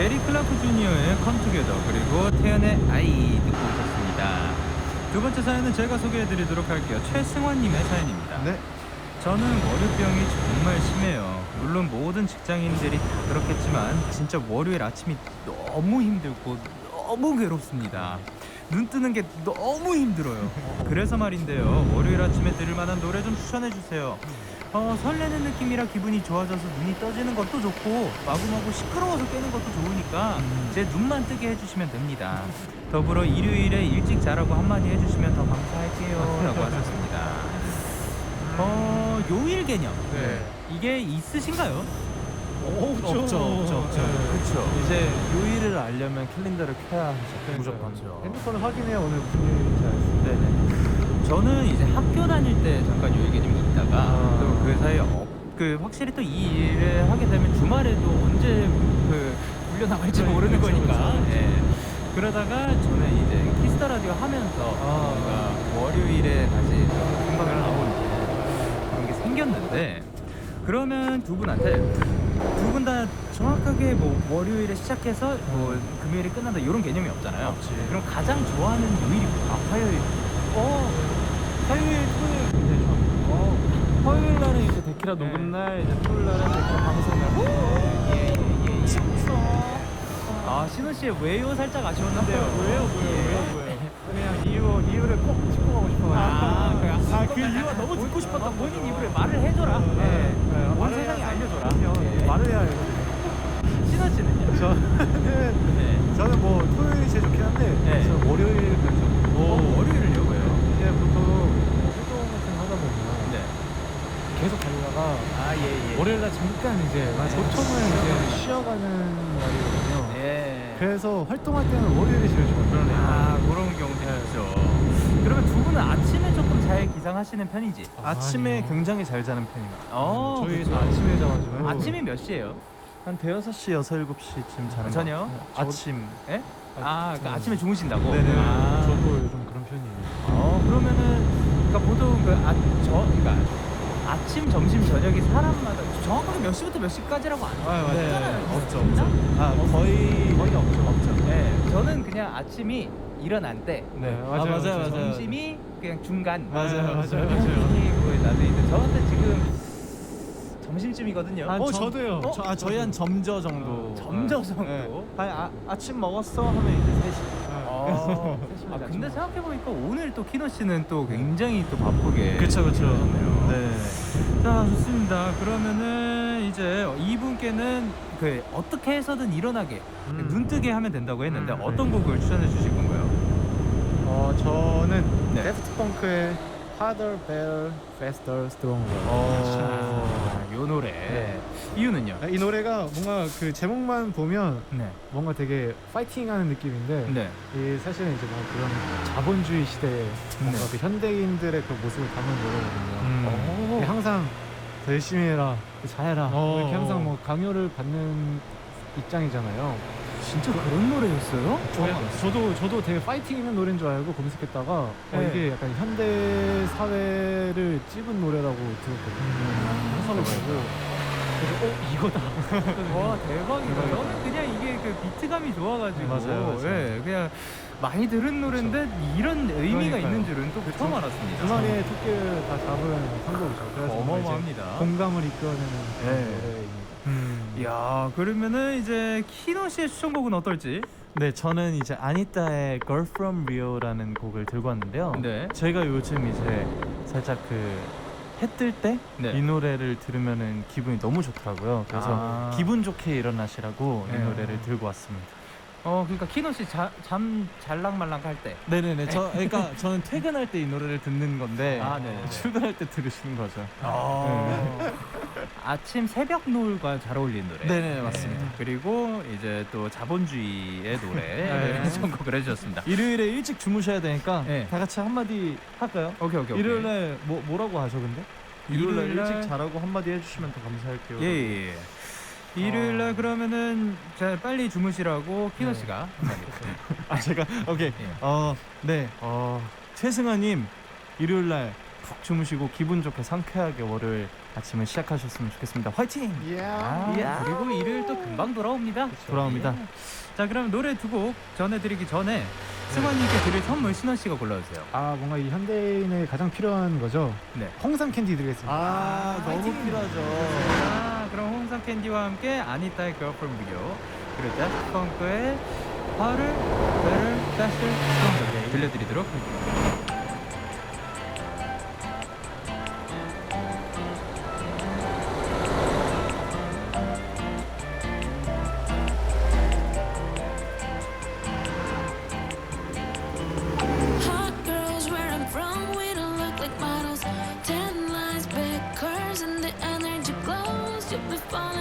에릭 클라프 주니어의 컴투게더 그리고 태연의 아이 듣고 오셨습니다. 두 번째 사연은 제가 소개해드리도록 할게요. 최승환님의 사연입니다. 네. 저는 월요병이 정말 심해요. 물론 모든 직장인들이 다 그렇겠지만 진짜 월요일 아침이 너무 힘들고 너무 괴롭습니다. 눈 뜨는 게 너무 힘들어요. 그래서 말인데요. 월요일 아침에 들을 만한 노래 좀 추천해 주세요. 어, 설레는 느낌이라 기분이 좋아져서 눈이 떠지는 것도 좋고 마구마구 시끄러워서 깨는 것도 좋으니까 제 눈만 뜨게 해주시면 됩니다. 더불어 일요일에 일찍 자라고 한마디 해주시면 더 감사할게요. 라고 하셨습니다. 어, 요일 개념. 네. 이게 있으신가요? 없죠, 없죠, 없죠. 그렇죠. 이제 요일을 알려면 캘린더를 켜야 하죠. 무조건. 핸드폰을 확인해야 오늘 무슨 요일인지 알 수 있어요. 네네. 저는 이제 학교 다닐 때 잠깐 요일 개념이 있다가 아. 또 그 사이에 어, 그 확실히 또 이 일을 하게 되면 주말에도 언제 그 물려 나갈지 그쵸, 모르는 그쵸, 거니까. 그쵸. 예. 그러다가 저는 이제 키스터 라디오 하면서 아. 뭔가 월요일에 다시 좀 생방을 나오는 그런 게 생겼는데 그러면 두 분한테 두 분 다 정확하게 뭐 월요일에 시작해서 뭐 금요일에 끝난다 이런 개념이 없잖아요. 없지. 그럼 가장 좋아하는 요일이 뭐예요? 아, 화요일. 어, 화요일, 토요일 굉장히 좋아. 어, 화요일 날은 이제 데키라 네. 녹음 날, 이제 토요일 날은 데키라 방송 날. 예 예예. 아 신호 씨의 왜요 살짝 아쉬웠는데요. 왜요, 왜요, 왜요, 왜요? 그냥 이유, 이유를 꼭 짚고 가고 싶어가지고. 아, 그, 아, 그 이유가 너무 듣고 싶었던 본인 거죠. 입으로 말을 해줘라. 네. 네. 네, 온 말을 세상에 알려줘라. 그럼요. 예. 말을 해야 해요. 신호 씨는요? 저는 네. 저는 뭐 토요일이 제일 좋긴 한데 네. 저는 월요일 그래서 어, 월요일은요 왜요? 이제 보통 활동 같은 거 하다 보면 네. 계속 달리다가 아 예 예. 월요일 날 잠깐 이제. 보통은 이제 쉬어가는 쉬어가는 날이거든요. 예. 그래서 활동할 때는 월요일이 제일 좋아요. 그러네. 아 그런 경우도 네. 있죠. 그러면 두 분은 아침에 조금 잘 기상하시는 편이지? 아침에 아침에 굉장히 잘 자는 편입니다. 어. 저희 그쵸. 다 아침에 자가지고 아침이 몇 시예요? 한 대여섯 시 여섯 일곱 시쯤 자는 저녁? 것 같아요. 아침. 예? 아, 그러니까 아침에 주무신다고? 네네. 아, 저도 요즘 그런 편이에요. 어, 그러면은, 그러니까 보통 그, 아, 저, 그러니까 아침, 점심, 저녁이 사람마다 정확하게 몇 시부터 몇 시까지라고 안 아, 맞아요. 했잖아요. 없죠? 없죠. 아, 거의 거의 없죠. 없죠. 네, 저는 그냥 아침이 일어난 때, 네, 아, 맞아요. 맞아요, 맞아요. 점심이 그냥 중간. 맞아요, 맞아요, 맞아요. 그리고 나도 이제 저한테 지금 점심쯤이거든요. 한 어, 점- 저도요. 저, 아, 저희 한 점저 정도. 점저 정도? 네. 아니, 아, 아침 먹었어 하면 이제 3시. 아, 아, 근데 생각해보니까 오늘 또 키노 씨는 또 굉장히 또 바쁘게. 그쵸, 그쵸. 하셨네요. 네. 자 좋습니다 그러면은 이제 이분께는 그 어떻게 해서든 일어나게 음. 눈 뜨게 하면 된다고 했는데 음, 어떤 곡을 추천해 주실 건가요? 어, 저는 네. 데프트 펑크의 Harder, Better, Faster, Stronger. 어, 요 노래 네. 이유는요? 이 노래가 뭔가 그 제목만 보면 네. 뭔가 되게 파이팅하는 느낌인데 네. 이 사실은 이제 뭔가 그런 자본주의 시대에 뭔가 네. 그 현대인들의 그 모습을 담은 노래거든요. 오. 이게 항상 더 열심히 해라, 잘해라 어. 이렇게 항상 뭐 강요를 받는 입장이잖아요. 진짜 그런 노래였어요? 저, 도 저도 되게 파이팅 있는 노래인 줄 알고 검색했다가 어, 네. 이게 약간 현대 사회를 찝은 노래라고 들었거든요. 해석을 보고 그래서 어 이거다. 와 대박이다 대박이다. 저는 그냥 이게 그 비트감이 좋아가지고 맞아요, 맞아요. 예, 그냥 많이 들은 노래인데 이런 의미가 그러니까요. 있는 줄은 또 처음 알았습니다 두 마리의 토끼를 다 잡은. 그래서 이제 어마어마합니다 공감을 이끌어내는 그런 네. 노래입니다. 음. 이야 그러면은 이제 키노 씨의 추천곡은 어떨지? 네, 저는 이제 아니따의 Girl From Rio라는 곡을 들고 왔는데요. 네. 저희가 요즘 이제 살짝 그 해 뜰 때 이 네. 노래를 들으면은 기분이 너무 좋더라고요. 그래서 아. 기분 좋게 일어나시라고 네. 이 노래를 들고 왔습니다. 어 그러니까 키노 씨잠 잘랑말랑 할 때. 네네네. 저 그러니까 저는 퇴근할 때 이 노래를 듣는 건데 아, 네네네. 출근할 때 들으시는 거죠. 아 침 새벽 노을과 잘 어울리는 노래. 네네, 맞습니다. 그리고 이제 또 자본주의의 노래 네. 네. 선곡을 해주셨습니다. 일요일에 일찍 주무셔야 되니까 네. 다 같이 한마디 할까요? 오케이 오케이. 오케이. 일요일에 뭐 뭐라고 하셔 근데? 일요일에 일요일 날- 일찍 자라고 한마디 해주시면 더 감사할게요. 예, 예, 예. 일요일 날 어. 그러면은 자 빨리 주무시라고 키노 네. 씨가 아 제가 오케이. 예. 어 네. 어 최승아님 일요일 날 푹 주무시고 기분 좋게 상쾌하게 월요일 아침을 시작하셨으면 좋겠습니다. 화이팅! 아, 이야. 그리고 일요일 또 금방 돌아옵니다. 돌아옵니다. 예. 자, 그럼 노래 두 곡 전해드리기 전에 승환님께 드릴 선물 신원 씨가 골라주세요. 아 뭔가 이 현대인에 가장 필요한 거죠. 네. 홍삼 캔디 드리겠습니다. 아, 너무 화이팅! 필요하죠. 자, 그럼 홍삼 캔디와 함께 아니타의 girlfriend video 그리고 데스트 펑크의 화를 better, faster, stronger 들려드리도록 할게요. ship is falling.